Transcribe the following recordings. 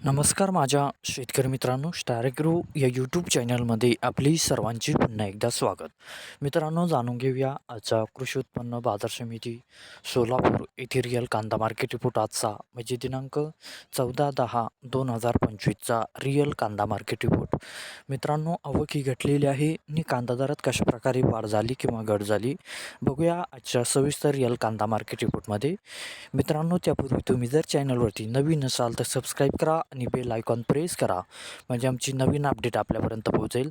नमस्कार माझ्या शेतकरी मित्रांनो स्टारग्रो या यूट्यूब चॅनलमध्ये आपली सर्वांची पुन्हा एकदा स्वागत. मित्रांनो जाणून घेऊया आजचा कृषी उत्पन्न बाजार समिती सोलापूर येथे कांदा मार्केट रिपोर्ट आजचा. म्हणजे दिनांक चौदा दहा दोन हजार पंचवीसचा रिअल कांदा मार्केट रिपोर्ट मित्रांनो आवक ही घटलेली आहे आणि कांदा दरात कशाप्रकारे वाढ झाली किंवा घट झाली बघूया आजच्या सविस्तर रिअल कांदा मार्केट रिपोर्टमध्ये मित्रांनो त्यापूर्वी तुम्ही जर चॅनलवरती नवीन असाल तर सबस्क्राईब करा आणि बेल आयकॉन प्रेस करा. म्हणजे आमची नवीन अपडेट आपल्यापर्यंत पोहोचेल.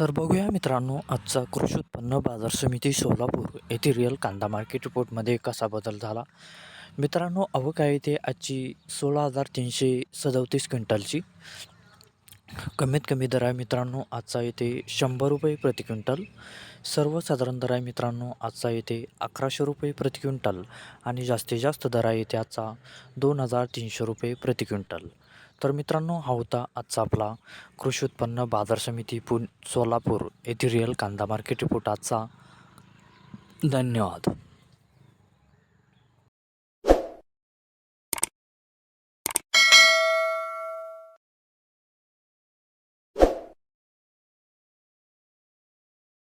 तर बघूया मित्रांनो आजचा कृषी उत्पन्न बाजार समिती सोलापूर येथे रिअल कांदा मार्केट रिपोर्टमध्ये कसा बदल झाला? मित्रांनो आवक आहे ते आजची सोळा हजार तीनशे सदतीस क्विंटलची कमीत कमी दर आहे मित्रांनो आजचा येथे शंभर रुपये प्रति क्विंटल. सर्वसाधारण दर आहे मित्रांनो आजचा येथे अकराशे रुपये प्रति क्विंटल आणि जास्तीत जास्त दर आहे येथे आजचा दोन हजार तीनशे रुपये प्रति क्विंटल. तर मित्रांनो हा होता आजचा आपला कृषी उत्पन्न बाजार समिती पुन सोलापूर येथे रिअल कांदा मार्केट रिपोर्ट आजचा. धन्यवाद.